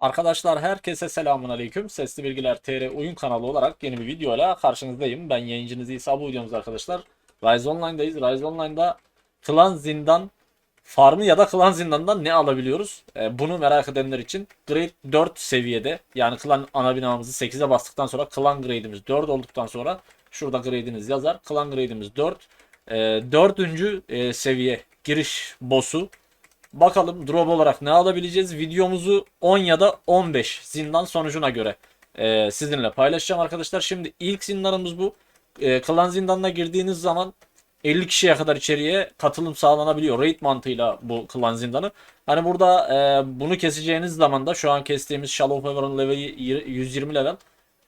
Arkadaşlar herkese selamun aleyküm. Sesli Bilgiler TR oyun kanalı olarak yeni bir videoyla karşınızdayım. Ben yayıncınız İsa bu videomuz arkadaşlar. Rise Online'dayız. Rise Online'da Klan Zindan farmı ya da Klan Zindan'dan ne alabiliyoruz? Ee, bunu merak edenler için Grade 4 seviyede yani Klan ana binamızı 8'e bastıktan sonra Klan Grade'imiz 4 olduktan sonra şurada grade'iniz yazar. Klan Grade'imiz 4. Ee, e, seviye giriş boss'u Bakalım drop olarak ne alabileceğiz? Videomuzu 10 ya da 15 zindan sonucuna göre e, sizinle paylaşacağım arkadaşlar. Şimdi ilk zindanımız bu. E, klan zindanına girdiğiniz zaman 50 kişiye kadar içeriye katılım sağlanabiliyor. Raid mantığıyla bu klan zindanı. Hani burada e, bunu keseceğiniz zaman da şu an kestiğimiz Shallow Power'ın leveli 120 level.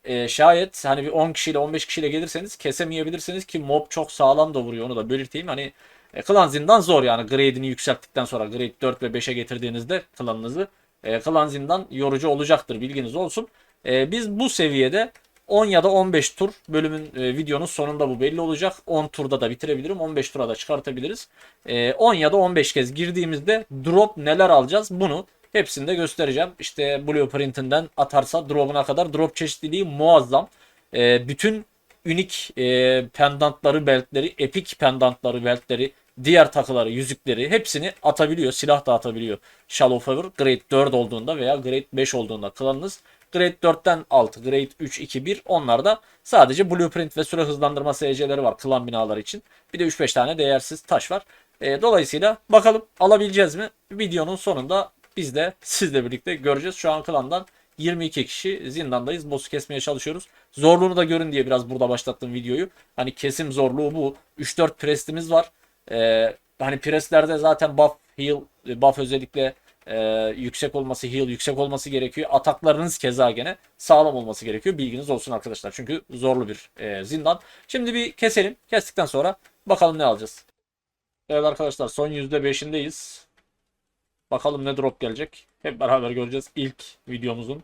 E, şayet hani bir 10 kişiyle 15 kişiyle gelirseniz kesemeyebilirsiniz ki mob çok sağlam da vuruyor onu da belirteyim. Hani e, klan zindan zor yani grade'ini yükselttikten sonra grade 4 ve 5'e getirdiğinizde klanınızı e, klan zindan yorucu olacaktır bilginiz olsun. E, biz bu seviyede 10 ya da 15 tur bölümün e, videonun sonunda bu belli olacak. 10 turda da bitirebilirim. 15 tura da çıkartabiliriz. E, 10 ya da 15 kez girdiğimizde drop neler alacağız bunu hepsini de göstereceğim. İşte blueprintinden atarsa drop'una kadar drop çeşitliliği muazzam. E, bütün unik e, pendantları, beltleri, epic pendantları, beltleri, diğer takıları, yüzükleri hepsini atabiliyor. Silah da atabiliyor. Shallow Power Grade 4 olduğunda veya Grade 5 olduğunda klanınız Grade 4'ten 6, Grade 3, 2, 1 onlarda sadece blueprint ve süre hızlandırma SC'leri var klan binaları için. Bir de 3-5 tane değersiz taş var. E, dolayısıyla bakalım alabileceğiz mi? Videonun sonunda biz de sizle birlikte göreceğiz. Şu an klandan 22 kişi zindandayız. Boss'u kesmeye çalışıyoruz. Zorluğunu da görün diye biraz burada başlattım videoyu. Hani kesim zorluğu bu. 3-4 prestimiz var. Ee, hani preslerde zaten buff, heal, buff özellikle e, yüksek olması, heal yüksek olması gerekiyor. Ataklarınız keza gene sağlam olması gerekiyor. Bilginiz olsun arkadaşlar. Çünkü zorlu bir e, zindan. Şimdi bir keselim. Kestikten sonra bakalım ne alacağız. Evet arkadaşlar son %5'indeyiz. Bakalım ne drop gelecek. Hep beraber göreceğiz ilk videomuzun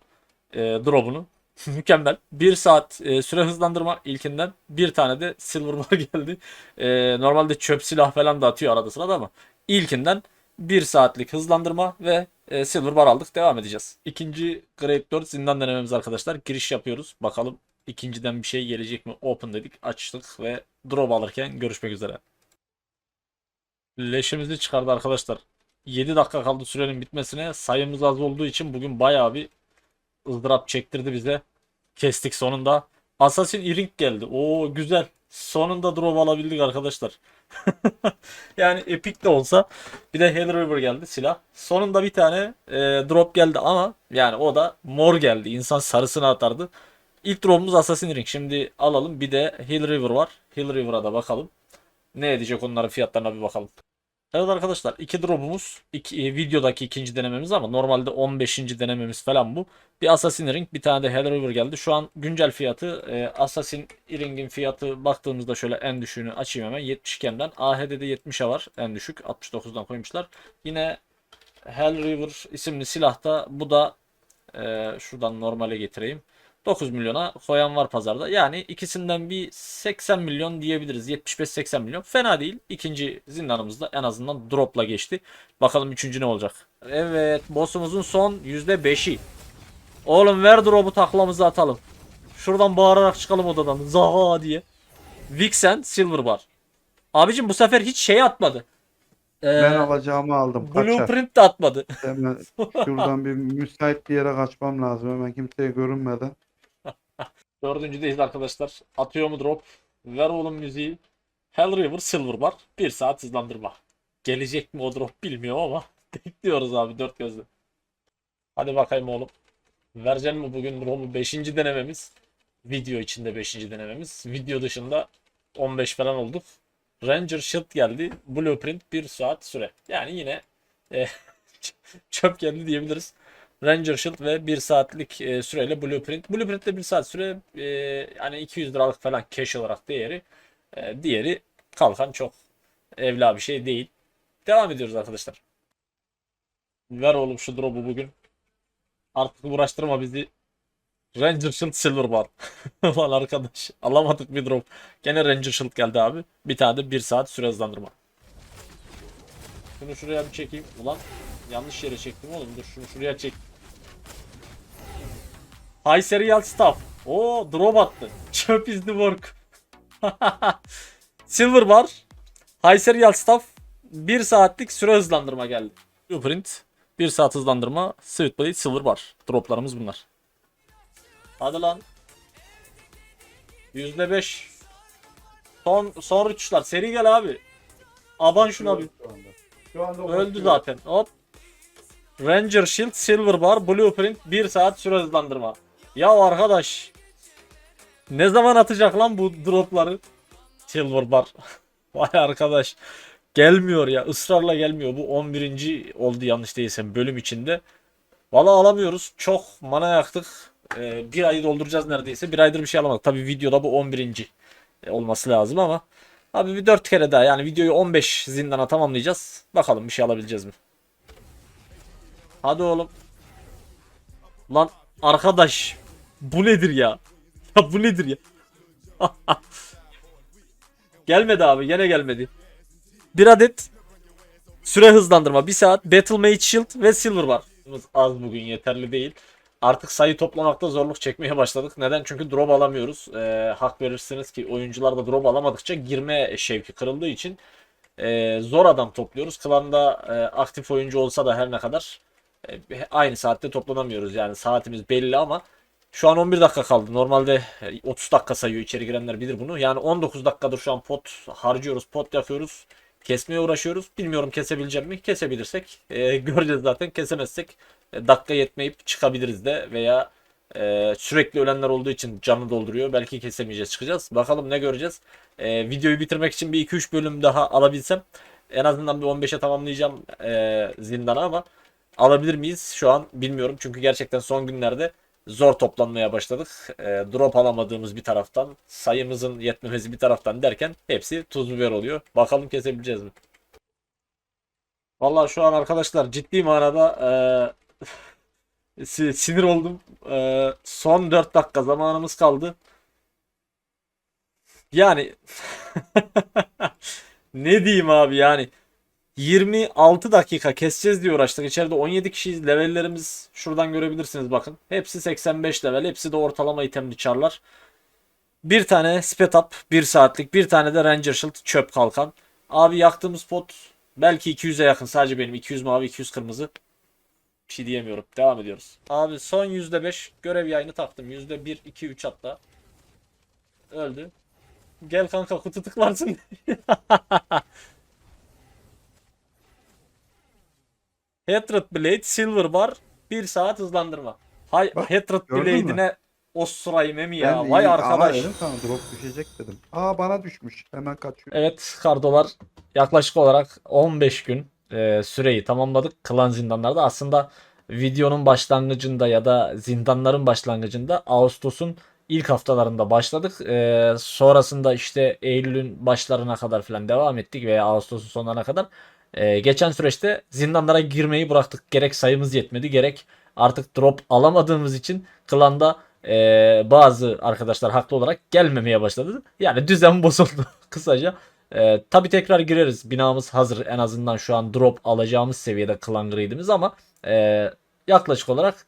e, drop'unu. Mükemmel. 1 saat e, süre hızlandırma ilkinden bir tane de silver bar geldi. E, normalde çöp silah falan da atıyor arada sırada ama ilkinden 1 saatlik hızlandırma ve e, silver bar aldık. Devam edeceğiz. İkinci Grade 4 zindan denememiz arkadaşlar. Giriş yapıyoruz. Bakalım ikinciden bir şey gelecek mi? Open dedik. Açtık ve drop alırken görüşmek üzere. Leşimizi çıkardı arkadaşlar. 7 dakika kaldı sürenin bitmesine. Sayımız az olduğu için bugün bayağı bir ızdırap çektirdi bize. Kestik sonunda. Assassin Iring geldi. Oo güzel. Sonunda drop alabildik arkadaşlar. yani epic de olsa bir de Hell River geldi silah. Sonunda bir tane e, drop geldi ama yani o da mor geldi. İnsan sarısını atardı. İlk drop'umuz Assassin Ring. Şimdi alalım. Bir de Hill River var. Hill River'a da bakalım. Ne edecek onların fiyatlarına bir bakalım. Evet arkadaşlar iki drop'umuz iki, e, videodaki ikinci denememiz ama normalde 15. denememiz falan bu. Bir Assassin Ring bir tane de Hell River geldi. Şu an güncel fiyatı e, Assassin Ring'in fiyatı baktığımızda şöyle en düşüğünü açayım hemen 70 iken'den AHD'de 70'e var en düşük 69'dan koymuşlar. Yine Hell River isimli silahta bu da e, şuradan normale getireyim. 9 milyona koyan var pazarda. Yani ikisinden bir 80 milyon diyebiliriz. 75-80 milyon. Fena değil. İkinci zindanımızda en azından dropla geçti. Bakalım üçüncü ne olacak. Evet. Boss'umuzun son %5'i. Oğlum ver drop'u taklamızı atalım. Şuradan bağırarak çıkalım odadan. Zaha diye. Vixen Silver Bar. Abicim bu sefer hiç şey atmadı. Ee, Ben alacağımı aldım. Kaçar. Blueprint de atmadı. Hemen şuradan bir müsait bir yere kaçmam lazım. Hemen kimseye görünmeden. Dördüncüdeyiz arkadaşlar. Atıyor mu drop? Ver oğlum müziği. Hell River Silver Bar. 1 saat hızlandırma. Gelecek mi o drop bilmiyorum ama bekliyoruz abi dört gözle. Hadi bakayım oğlum. Vereceksin mi bugün drop'u? 5. denememiz. Video içinde 5. denememiz. Video dışında 15 falan olduk. Ranger Shield geldi. Blueprint 1 saat süre. Yani yine e, çöp geldi diyebiliriz. Ranger Shield ve 1 saatlik e, süreyle Blueprint. Blueprint'te 1 saat süre e, yani 200 liralık falan cash olarak değeri. E, diğeri kalkan çok evla bir şey değil. Devam ediyoruz arkadaşlar. Ver oğlum şu drop'u bugün. Artık uğraştırma bizi. Ranger Shield Silver Bar. Lan arkadaş alamadık bir drop. Gene Ranger Shield geldi abi. Bir tane de 1 saat süre hızlandırma. Şunu şuraya bir çekeyim. Ulan yanlış yere çektim oğlum. Dur şunu şuraya çek. High serial stuff. Oo drop attı. Chop is the work. Silver bar. High serial stuff. 1 saatlik süre hızlandırma geldi. Blueprint. 1 saat hızlandırma. Switchblade silver bar. Droplarımız bunlar. Hadi lan. %5. Son son uçuşlar. Seri gel abi. Aban şuna bir. Şu anda. Şu anda Öldü zaten. Hop. Ranger Shield Silver Bar Blueprint 1 saat süre hızlandırma. Ya arkadaş. Ne zaman atacak lan bu dropları? Silver Bar. Vay arkadaş. Gelmiyor ya. ısrarla gelmiyor. Bu 11. oldu yanlış değilsem bölüm içinde. Valla alamıyoruz. Çok mana yaktık. Ee, bir ayı dolduracağız neredeyse. Bir aydır bir şey alamadık. Tabi videoda bu 11. olması lazım ama. Abi bir 4 kere daha yani videoyu 15 zindana tamamlayacağız. Bakalım bir şey alabileceğiz mi? Hadi oğlum. Lan arkadaş bu nedir ya? Ya bu nedir ya? gelmedi abi gene gelmedi. Bir adet süre hızlandırma 1 saat Battle Mage Shield ve Silver var. Az bugün yeterli değil. Artık sayı toplamakta zorluk çekmeye başladık. Neden? Çünkü drop alamıyoruz. Ee, hak verirsiniz ki oyuncular da drop alamadıkça girme şevki kırıldığı için e, zor adam topluyoruz. Klanda e, aktif oyuncu olsa da her ne kadar e, aynı saatte toplanamıyoruz. Yani saatimiz belli ama şu an 11 dakika kaldı. Normalde e, 30 dakika sayıyor içeri girenler bilir bunu. Yani 19 dakikadır şu an pot harcıyoruz, pot yapıyoruz. Kesmeye uğraşıyoruz. Bilmiyorum kesebileceğim mi? Kesebilirsek e, göreceğiz zaten. Kesemezsek e, dakika yetmeyip çıkabiliriz de veya e, sürekli ölenler olduğu için canı dolduruyor. Belki kesemeyeceğiz çıkacağız. Bakalım ne göreceğiz. E, videoyu bitirmek için bir 2-3 bölüm daha alabilsem en azından bir 15'e tamamlayacağım e, zindana ama alabilir miyiz şu an bilmiyorum. Çünkü gerçekten son günlerde zor toplanmaya başladık. E, drop alamadığımız bir taraftan, sayımızın yetmemesi bir taraftan derken hepsi tuz biber oluyor. Bakalım kesebileceğiz mi? Vallahi şu an arkadaşlar ciddi manada e, si- sinir oldum. E, son 4 dakika zamanımız kaldı. Yani ne diyeyim abi yani 26 dakika keseceğiz diye uğraştık. İçeride 17 kişiyiz. Levellerimiz şuradan görebilirsiniz bakın. Hepsi 85 level. Hepsi de ortalama itemli çarlar. Bir tane sped up 1 saatlik. Bir tane de Ranger Shield çöp kalkan. Abi yaktığımız pot belki 200'e yakın. Sadece benim 200 mavi 200 kırmızı. Bir şey diyemiyorum. Devam ediyoruz. Abi son %5 görev yayını taktım. %1, 2, 3 hatta. Öldü. Gel kanka kutu tıklarsın. Hatred Blade Silver Bar 1 saat hızlandırma. Hay Bak, Hatred? Blade'ine Osray memi ya. Ben Vay iyi- arkadaş. Dedim sana drop düşecek dedim. Aa bana düşmüş. Hemen kaçıyor. Evet kardolar yaklaşık olarak 15 gün e, süreyi tamamladık. Klan zindanlarda aslında videonun başlangıcında ya da zindanların başlangıcında Ağustos'un ilk haftalarında başladık. E, sonrasında işte Eylül'ün başlarına kadar falan devam ettik veya Ağustos'un sonlarına kadar. E, geçen süreçte zindanlara girmeyi bıraktık. Gerek sayımız yetmedi gerek artık drop alamadığımız için klanda e, bazı arkadaşlar haklı olarak gelmemeye başladı. Yani düzen bozuldu kısaca. E, Tabi tekrar gireriz. Binamız hazır. En azından şu an drop alacağımız seviyede klan grade'imiz ama e, yaklaşık olarak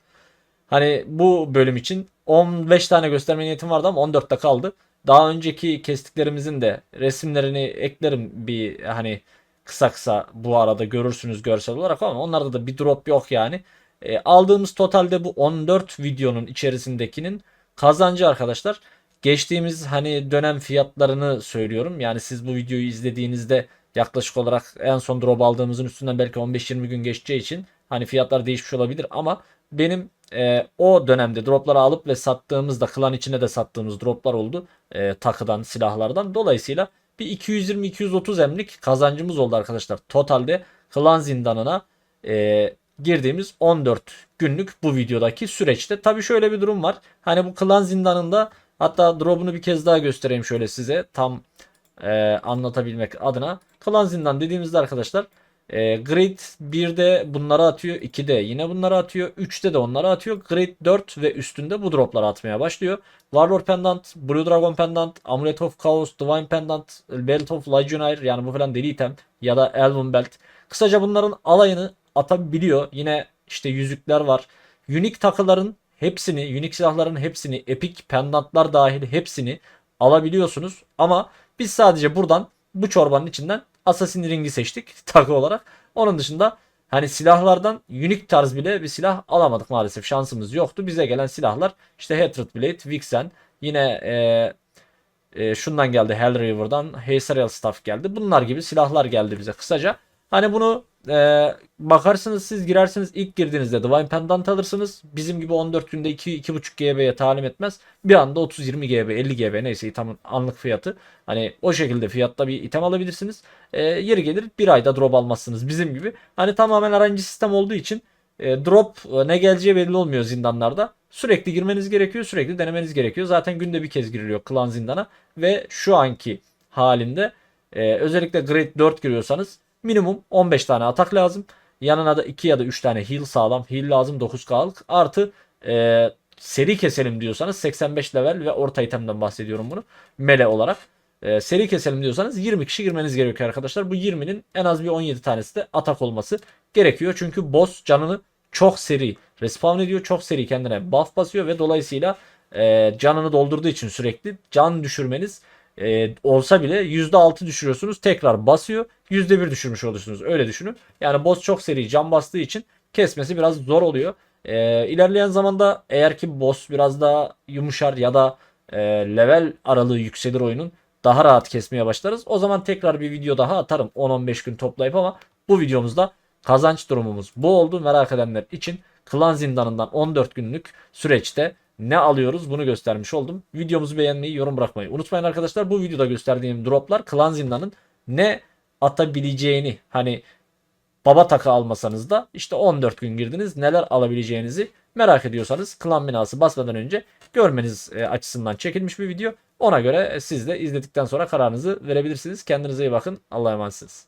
hani bu bölüm için 15 tane gösterme niyetim vardı ama 14'te kaldı. Daha önceki kestiklerimizin de resimlerini eklerim bir hani kısa kısa bu arada görürsünüz görsel olarak ama onlarda da bir drop yok yani. E, aldığımız totalde bu 14 videonun içerisindekinin kazancı arkadaşlar. Geçtiğimiz hani dönem fiyatlarını söylüyorum. Yani siz bu videoyu izlediğinizde yaklaşık olarak en son drop aldığımızın üstünden belki 15-20 gün geçeceği için hani fiyatlar değişmiş olabilir ama benim e, o dönemde dropları alıp ve sattığımızda klan içine de sattığımız droplar oldu. E, takıdan, silahlardan. Dolayısıyla bir 220-230 emlik kazancımız oldu arkadaşlar. Totalde klan zindanına e, girdiğimiz 14 günlük bu videodaki süreçte. Tabi şöyle bir durum var. Hani bu klan zindanında hatta drop'unu bir kez daha göstereyim şöyle size tam e, anlatabilmek adına. Klan zindan dediğimizde arkadaşlar e, Grade 1'de bunları atıyor. 2'de yine bunları atıyor. 3'te de onları atıyor. Grade 4 ve üstünde bu dropları atmaya başlıyor. Warlord Pendant, Blue Dragon Pendant, Amulet of Chaos, Divine Pendant, Belt of Legionnaire yani bu falan deli item ya da Elven Belt. Kısaca bunların alayını atabiliyor. Yine işte yüzükler var. Unique takıların hepsini, Unique silahların hepsini, Epic pendantlar dahil hepsini alabiliyorsunuz. Ama biz sadece buradan bu çorbanın içinden Assassin Ring'i seçtik takı olarak. Onun dışında hani silahlardan unique tarz bile bir silah alamadık maalesef. Şansımız yoktu. Bize gelen silahlar işte Hatred Blade, Vixen, yine e, e, şundan geldi Hellriver'dan, Haysariel Staff geldi. Bunlar gibi silahlar geldi bize kısaca. Hani bunu e, bakarsınız siz girersiniz ilk girdiğinizde Divine Pendant alırsınız. Bizim gibi 14 günde 2 2.5 GB'ye talim etmez. Bir anda 30-20 GB 50 GB neyse itemın anlık fiyatı. Hani o şekilde fiyatta bir item alabilirsiniz. E, yeri gelir bir ayda drop almazsınız bizim gibi. Hani tamamen RNG sistem olduğu için e, drop e, ne geleceği belli olmuyor zindanlarda. Sürekli girmeniz gerekiyor, sürekli denemeniz gerekiyor. Zaten günde bir kez giriliyor klan zindana ve şu anki halinde e, özellikle grade 4 giriyorsanız minimum 15 tane atak lazım. Yanına da 2 ya da 3 tane heal sağlam. Heal lazım 9k'lık. Artı e, seri keselim diyorsanız 85 level ve orta itemden bahsediyorum bunu. Mele olarak. E, seri keselim diyorsanız 20 kişi girmeniz gerekiyor arkadaşlar. Bu 20'nin en az bir 17 tanesi de atak olması gerekiyor. Çünkü boss canını çok seri respawn ediyor. Çok seri kendine buff basıyor ve dolayısıyla e, canını doldurduğu için sürekli can düşürmeniz e, olsa bile %6 düşürüyorsunuz. Tekrar basıyor. %1 düşürmüş oluyorsunuz. Öyle düşünün. Yani boss çok seri can bastığı için kesmesi biraz zor oluyor. E, ilerleyen zamanda eğer ki boss biraz daha yumuşar ya da e, level aralığı yükselir oyunun daha rahat kesmeye başlarız. O zaman tekrar bir video daha atarım 10-15 gün toplayıp ama bu videomuzda kazanç durumumuz bu oldu. Merak edenler için klan zindanından 14 günlük süreçte ne alıyoruz bunu göstermiş oldum. Videomuzu beğenmeyi, yorum bırakmayı unutmayın arkadaşlar. Bu videoda gösterdiğim droplar klan zindanın ne atabileceğini hani baba takı almasanız da işte 14 gün girdiniz neler alabileceğinizi merak ediyorsanız klan binası basmadan önce görmeniz e, açısından çekilmiş bir video. Ona göre siz de izledikten sonra kararınızı verebilirsiniz. Kendinize iyi bakın. Allah'a emanetsiniz.